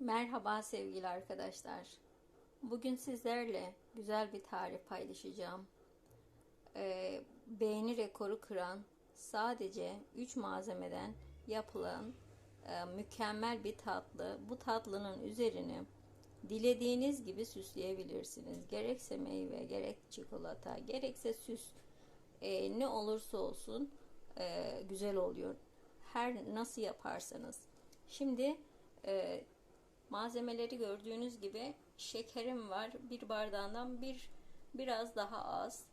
Merhaba sevgili arkadaşlar. Bugün sizlerle güzel bir tarif paylaşacağım. Ee, beğeni rekoru kıran sadece 3 malzemeden yapılan e, mükemmel bir tatlı. Bu tatlının üzerini dilediğiniz gibi süsleyebilirsiniz. Gerekse meyve, gerek çikolata, gerekse süs e, ne olursa olsun e, güzel oluyor. Her nasıl yaparsanız. Şimdi e, Malzemeleri gördüğünüz gibi şekerim var. Bir bardağından bir biraz daha az.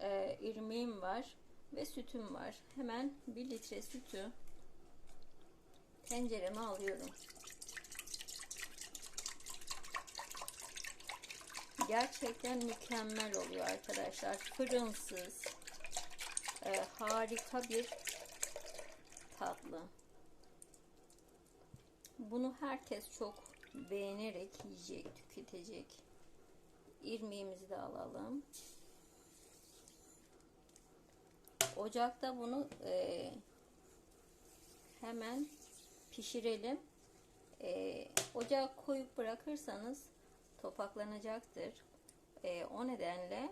E, irmiğim var ve sütüm var. Hemen bir litre sütü tencereme alıyorum. Gerçekten mükemmel oluyor arkadaşlar. Fırınsız, e, harika bir tatlı. Bunu herkes çok beğenerek yiyecek, tüketecek. İrmiğimizi de alalım. Ocakta bunu e, hemen pişirelim. E, ocağa koyup bırakırsanız topaklanacaktır. E, o nedenle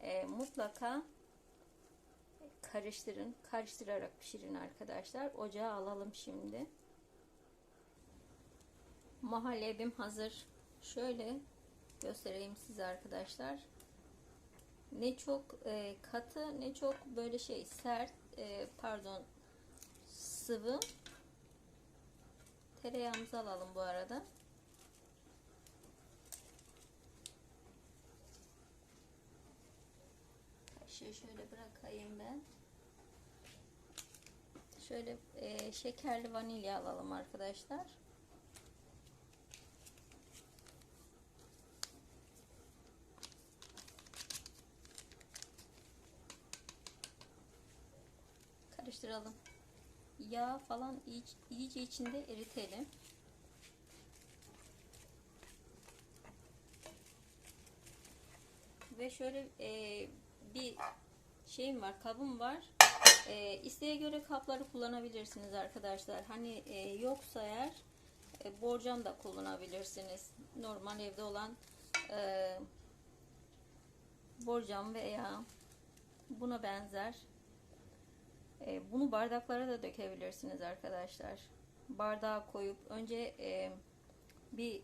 e, mutlaka karıştırın. Karıştırarak pişirin arkadaşlar. Ocağa alalım şimdi. Mahallebim hazır. Şöyle göstereyim size arkadaşlar. Ne çok e, katı ne çok böyle şey sert e, pardon sıvı. Tereyağımızı alalım bu arada. Kaşığı şöyle bırakayım ben. Şöyle e, şekerli vanilya alalım arkadaşlar. Karıştıralım. Yağ falan iyice içinde eritelim. Ve şöyle e, bir şeyim var, kabım var. E, isteğe göre kapları kullanabilirsiniz arkadaşlar. Hani e, yoksa eğer e, borcam da kullanabilirsiniz. Normal evde olan e, borcam veya buna benzer bunu bardaklara da dökebilirsiniz arkadaşlar. Bardağa koyup önce e, bir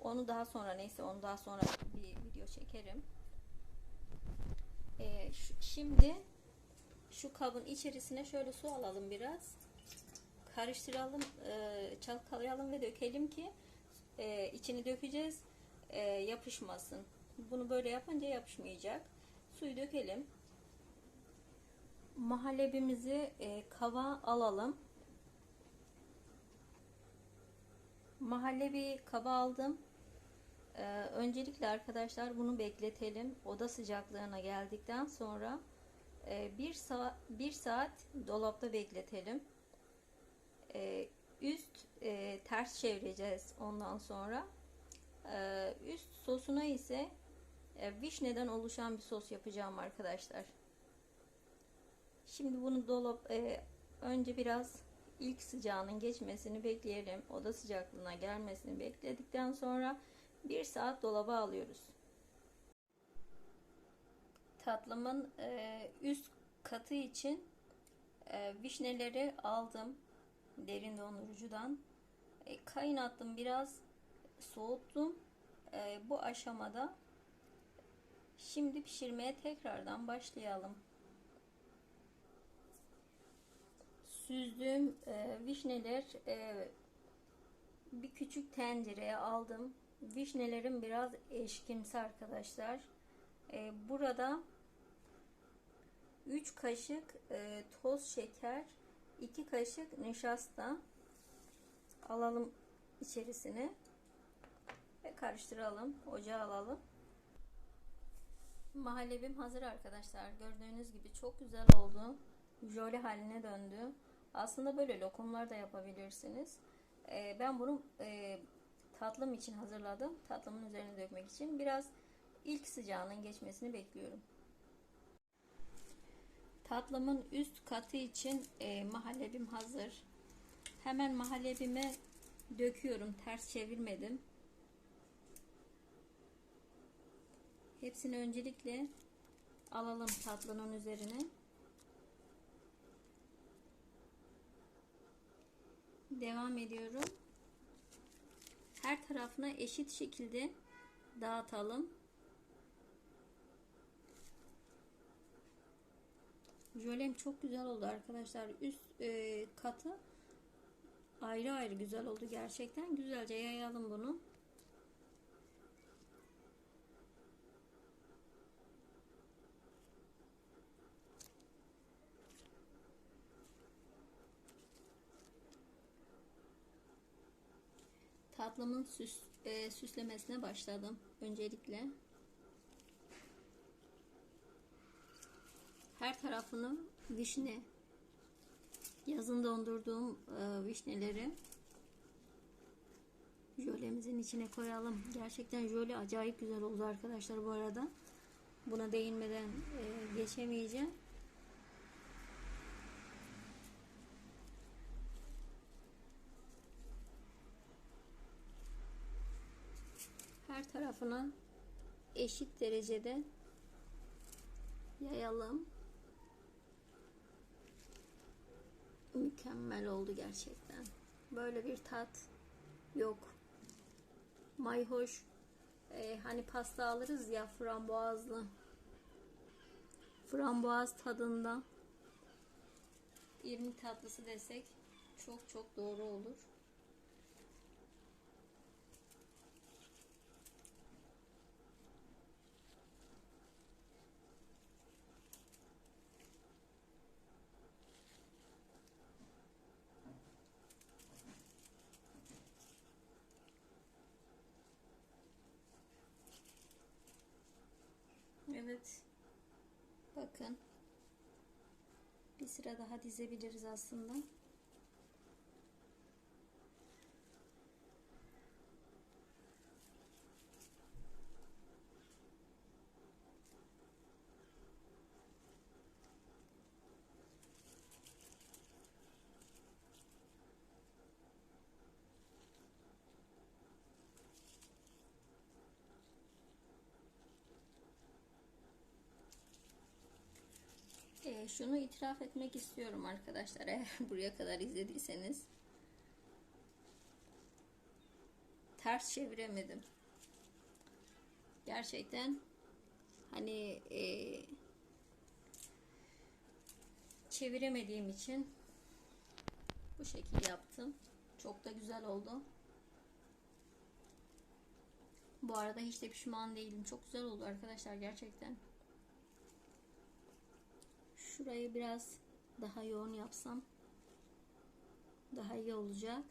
onu daha sonra neyse onu daha sonra bir video çekerim. E, şu, şimdi şu kabın içerisine şöyle su alalım biraz. Karıştıralım, e, çalkalayalım ve dökelim ki e, içini dökeceğiz e, yapışmasın. Bunu böyle yapınca yapışmayacak. Suyu dökelim mahallebimizi e, kava alalım. Mahallebi kaba aldım. Ee, öncelikle arkadaşlar bunu bekletelim. Oda sıcaklığına geldikten sonra e, bir saat bir saat dolapta bekletelim. Ee, üst e, ters çevireceğiz ondan sonra. Ee, üst sosuna ise e, vişneden oluşan bir sos yapacağım arkadaşlar. Şimdi bunu dolap e, önce biraz ilk sıcağının geçmesini bekleyelim. Oda sıcaklığına gelmesini bekledikten sonra bir saat dolaba alıyoruz. Tatlımın e, üst katı için e, vişneleri aldım derin dondurucudan. E, kaynattım biraz soğuttum. E, bu aşamada şimdi pişirmeye tekrardan başlayalım. Süzdüğüm e, vişneler e, bir küçük tencereye aldım. Vişnelerim biraz eşkimsi arkadaşlar. E, burada 3 kaşık e, toz şeker, 2 kaşık nişasta alalım içerisine ve karıştıralım. Ocağa alalım. Mahallebim hazır arkadaşlar. Gördüğünüz gibi çok güzel oldu. Jöle haline döndü. Aslında böyle lokumlar da yapabilirsiniz. E, ben bunu e, tatlım için hazırladım. Tatlımın üzerine dökmek için. Biraz ilk sıcağının geçmesini bekliyorum. Tatlımın üst katı için e, mahallebim hazır. Hemen mahallebime döküyorum. Ters çevirmedim. Hepsini öncelikle alalım tatlının üzerine. Devam ediyorum. Her tarafına eşit şekilde dağıtalım. Jölem çok güzel oldu arkadaşlar. Üst e, katı ayrı ayrı güzel oldu gerçekten. Güzelce yayalım bunu. Tatlımın süs, e, süslemesine başladım öncelikle. Her tarafını vişne yazın dondurduğum e, vişneleri jölemizin içine koyalım. Gerçekten jöle acayip güzel oldu arkadaşlar bu arada. Buna değinmeden e, geçemeyeceğim. Her tarafına eşit derecede yayalım. Mükemmel oldu gerçekten. Böyle bir tat yok. Mayhoş e, hani pasta alırız ya frambuazlı. Frambuaz tadında irmik tatlısı desek çok çok doğru olur. Evet. Bakın. Bir sıra daha dizebiliriz aslında. Şunu itiraf etmek istiyorum arkadaşlar eğer buraya kadar izlediyseniz. Ters çeviremedim. Gerçekten hani e, çeviremediğim için bu şekilde yaptım. Çok da güzel oldu. Bu arada hiç de pişman değilim. Çok güzel oldu arkadaşlar gerçekten Şurayı biraz daha yoğun yapsam daha iyi olacak.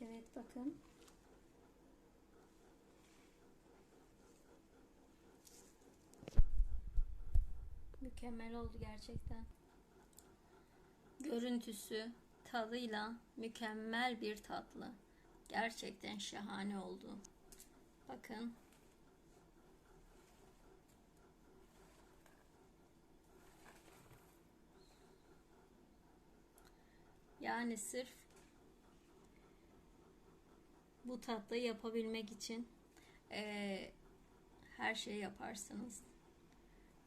Evet bakın. Mükemmel oldu gerçekten. Görüntüsü, tadıyla mükemmel bir tatlı. Gerçekten şahane oldu. Bakın. Yani sırf bu tatlıyı yapabilmek için e, her şeyi yaparsınız.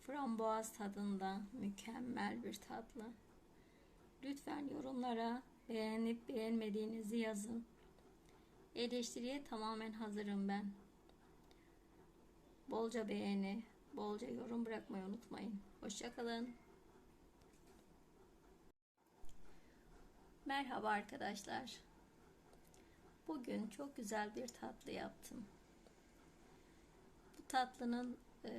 Frambuaz tadında mükemmel bir tatlı. Lütfen yorumlara beğenip beğenmediğinizi yazın. Eleştiriye tamamen hazırım ben. Bolca beğeni, bolca yorum bırakmayı unutmayın. Hoşçakalın. Merhaba arkadaşlar. Bugün çok güzel bir tatlı yaptım. Bu tatlının e,